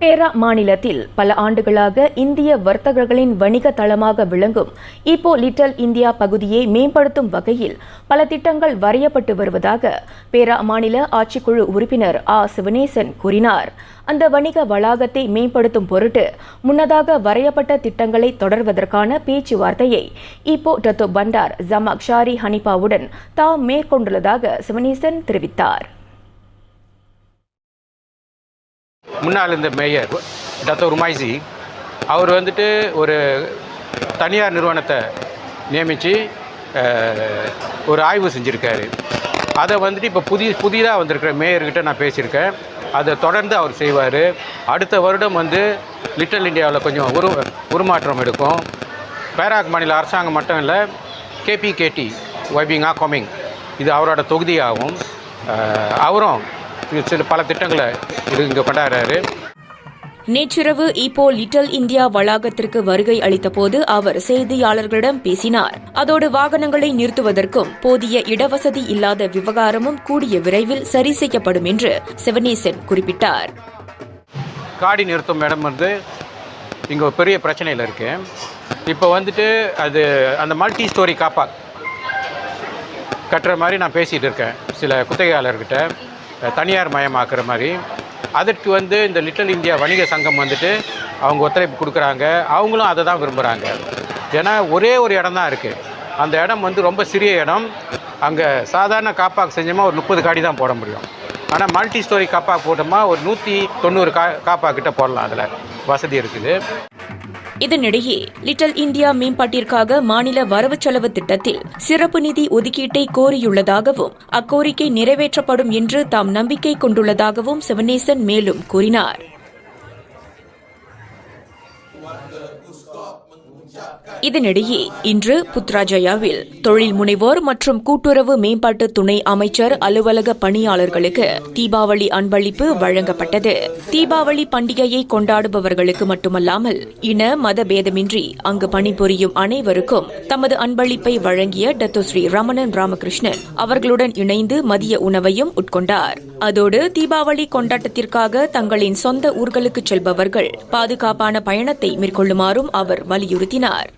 பேரா மாநிலத்தில் பல ஆண்டுகளாக இந்திய வர்த்தகர்களின் வணிக தளமாக விளங்கும் இப்போ லிட்டில் இந்தியா பகுதியை மேம்படுத்தும் வகையில் பல திட்டங்கள் வரையப்பட்டு வருவதாக பேரா மாநில ஆட்சிக்குழு உறுப்பினர் ஆ. சிவனேசன் கூறினார். அந்த வணிக வளாகத்தை மேம்படுத்தும் பொருட்டு முன்னதாக வரையப்பட்ட திட்டங்களை தொடர்வதற்கான பேச்சுவார்த்தையை இப்போ டத்தோ பண்டார் ஜமாக் ஷாரி ஹனிபாவுடன் தாம் மேற்கொண்டுள்ளதாக சிவனேசன் தெரிவித்தார். முன்னாள் இருந்த மேயர் டத்தோ ருமாய்சி அவர் வந்துட்டு ஒரு தனியார் நிறுவனத்தை நியமித்து ஒரு ஆய்வு செஞ்சுருக்காரு. அதை வந்துட்டு இப்போ புதிய புதிதாக வந்திருக்கிற மேயர்கிட்ட நான் பேசியிருக்கேன். அதை தொடர்ந்து அவர் செய்வார். அடுத்த வருடம் வந்து லிட்டில் இந்தியாவில் கொஞ்சம் உரு உருமாற்றம் எடுக்கும். பேராக் மாநில அரசாங்கம் மட்டும் இல்லை கேபிகேடி வைபிங்கா கொமிங் இது அவரோட தொகுதியாகும். அவரும் சில பல திட்டங்களை இது இங்கே கொண்டாடுறாரு. நேற்றிரவு இப்போ லிட்டில் இந்தியா வளாகத்திற்கு வருகை அளித்தபோது அவர் செய்தியாளர்களிடம் பேசினார். அதோடு வாகனங்களை நிறுத்துவதற்கும் போதிய இடவசதி இல்லாத விவகாரமும் கூடிய விரைவில் சரி செய்யப்படும் என்று சிவனேசன் குறிப்பிட்டார். காடி நிறுத்தும் இடம் வந்து இங்கே ஒரு பெரிய பிரச்சனையில் இருக்கு. இப்போ வந்துட்டு அது அந்த மல்டி ஸ்டோரி காப்பா கட்டுற மாதிரி நான் பேசிகிட்டு இருக்கேன் சில குத்தகையாளர்கிட்ட. தனியார் மயமாக்குற மாதிரி. அதற்கு வந்து இந்த லிட்டில் இந்தியா வணிக சங்கம் வந்துட்டு அவங்க ஒத்துழைப்பு கொடுக்குறாங்க. அவங்களும் அதை தான் விரும்புகிறாங்க ஏன்னா ஒரே ஒரு இடம் தான் இருக்குது அந்த இடம் வந்து ரொம்ப சிறிய இடம். அங்கே சாதாரண காப்பாக்கு செஞ்சோமா ஒரு முப்பது காடி தான் போட முடியும். ஆனால் மல்டி ஸ்டோரி காப்பாக்கு போட்டோமா ஒரு நூற்றி தொண்ணூறு கா காப்பா கிட்ட போடலாம் அதில். வசதி இருக்குது. இதனிடையே லிட்டில் இந்தியா மேம்பாட்டிற்காக மாநில வரவு செலவு திட்டத்தில் சிறப்பு நிதி ஒதுக்கீட்டை கோரியுள்ளதாகவும் அக்கோரிக்கை நிறைவேற்றப்படும் என்று தாம் நம்பிக்கை கொண்டுள்ளதாகவும் சிவனேசன் மேலும் கூறினார். இதனிடையே இன்று புத்ராஜயாவில் தொழில் முனைவோர் மற்றும் கூட்டுறவு மேம்பாட்டு துணை அமைச்சர் அலுவலக பணியாளர்களுக்கு தீபாவளி அன்பளிப்பு வழங்கப்பட்டது. தீபாவளி பண்டிகையை கொண்டாடுபவர்களுக்கு மட்டுமல்லாமல் இன மத பேதமின்றி அங்கு பணிபுரியும் அனைவருக்கும் தமது அன்பளிப்பை வழங்கிய டத்தோஸ்ரீ ரமணன் ராமகிருஷ்ணன் அவர்களுடன் இணைந்து மதிய உணவையும் உட்கொண்டார். அதோடு தீபாவளி கொண்டாட்டத்திற்காக தங்களின் சொந்த ஊர்களுக்கு செல்பவர்கள் பாதுகாப்பான பயணத்தை மேற்கொள்ளுமாறும் அவர் வலியுறுத்தி வலியுறுத்தினார்